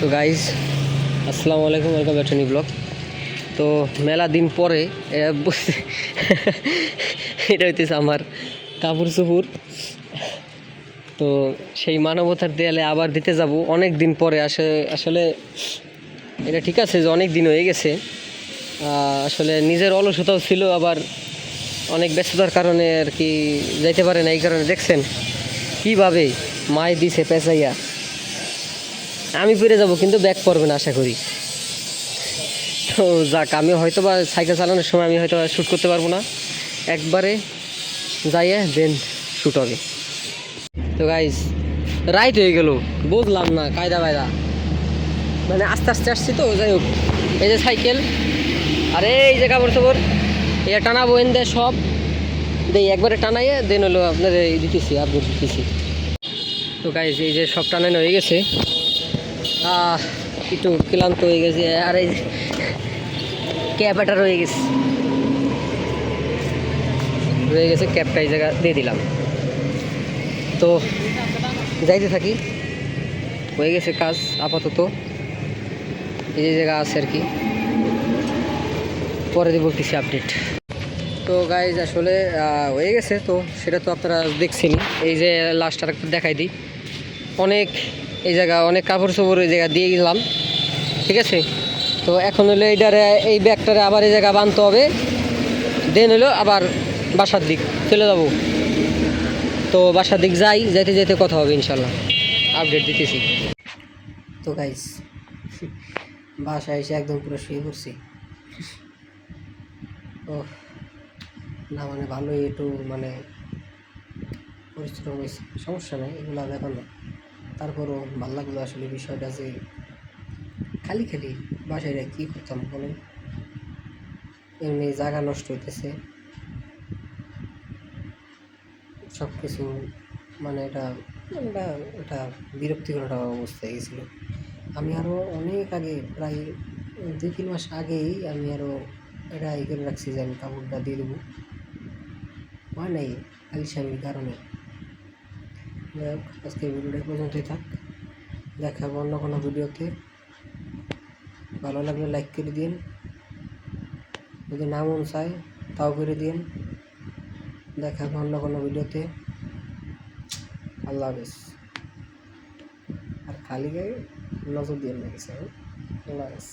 তো গাইজ আসসালামু আলাইকুম ওয়েলকাম ব্যাক টু ব্লগ তো মেলা দিন পরে এটা হইতেছে আমার কাপড় চুপুর তো সেই মানবতার দেয়ালে আবার দিতে যাব। অনেক দিন পরে আসে, আসলে এটা ঠিক আছে যে অনেক দিন হয়ে গেছে। আসলে নিজের অলসতাও ছিল, আবার অনেক ব্যস্ততার কারণে আর কি যাইতে পারে না, এই কারণে দেখছেন। কীভাবে মায় দিছে পেঁচাইয়া। আমি ফিরে যাব, কিন্তু ব্যাক পড়বে না, আশা করি। তো যাক, আমি হয়তো বা সাইকেল চালানোর সময় আমি হয়তো শ্যুট করতে পারব না। একবারে যাইয়ে দেন শ্যুট হবে। তো গাইজ রাইট হয়ে গেল। বুঝলাম না, কায়দা বায়দা। মানে আস্তে আস্তে আসছি তো, যাই হোক। এই যে সাইকেল, আরে এই যে কাপড় চাপড় এটা টানাবো এন দেয় সব দেই, একবারে টানাইয়ে দেন হলো আপনার এই দিতেছি আপডেট দিতেছি। তো গাইজ এই যে সব টানানো হয়ে গেছে। একটু ক্লান্ত হয়ে গেছে, আর এই ক্যাপটা রয়ে গেছে। রয়ে গেছে ক্যাপটা এই জায়গা দিয়ে দিলাম। তো যাইতে থাকি। হয়ে গেছে কাজ, আপাতত। এই যে জায়গা আছে আর কি। পরে দেবো কিছু আপডেট তো গাইজ আসলে হয়ে গেছে তো, সেটা তো আপনারা দেখছেন এই যে লাস্ট আর দেখাই দিই। অনেক এই জায়গা, অনেক কাপড় চোপড় এই জায়গা দিয়ে গেলাম। ঠিক আছে? তো এখন হলো এইটারে এই ব্যাগটারে আবার এই জায়গা বানতে হবে। দেন হলো আবার বাসার দিক, চলে যাব। তো বাসার দিক যাই, যাইতে যেতে কথা হবে ইনশাল্লাহ। আপডেট দিতেছি। তো গাইস বাসায় এসে একদম পুরো শুয়ে পড়ছি। ও না মানে ভালোই একটু মানে পরিশ্রম হয়েছে। সমস্যা নেই, এগুলো ব্যাপার না। তারপরও ভালো লাগল আসলে বিষয়টা যে খালি খালি বাসায় কী করতাম বলেন? এমনি জায়গা নষ্ট হইতেছে। সব কিছু মানে এটা একটা এটা বিরক্তিকর একটা অবস্থা হয়ে গেছিল। আমি আরও অনেক আগে, প্রায় দুই, তিন মাস আগেই আমি আরও এটা ই করে রাখছি যে আমি কাপড়টা দিয়ে দেবো। হয় নাই আলিশামির কারণে। যাই আজকে ভিডিওটা পর্যন্তই থাক। দেখা হবে অন্য কোনো ভিডিওতে ভালো লাগলে লাইক করে দিন। যদি না মন চায়, তাও করে দিন। দেখা হবে অন্য কোনো ভিডিওতে আল্লাহ হাফিজ। আর খালি গায়ে নজর দিয়ে না কিছু আল্লাহ হাফিজ।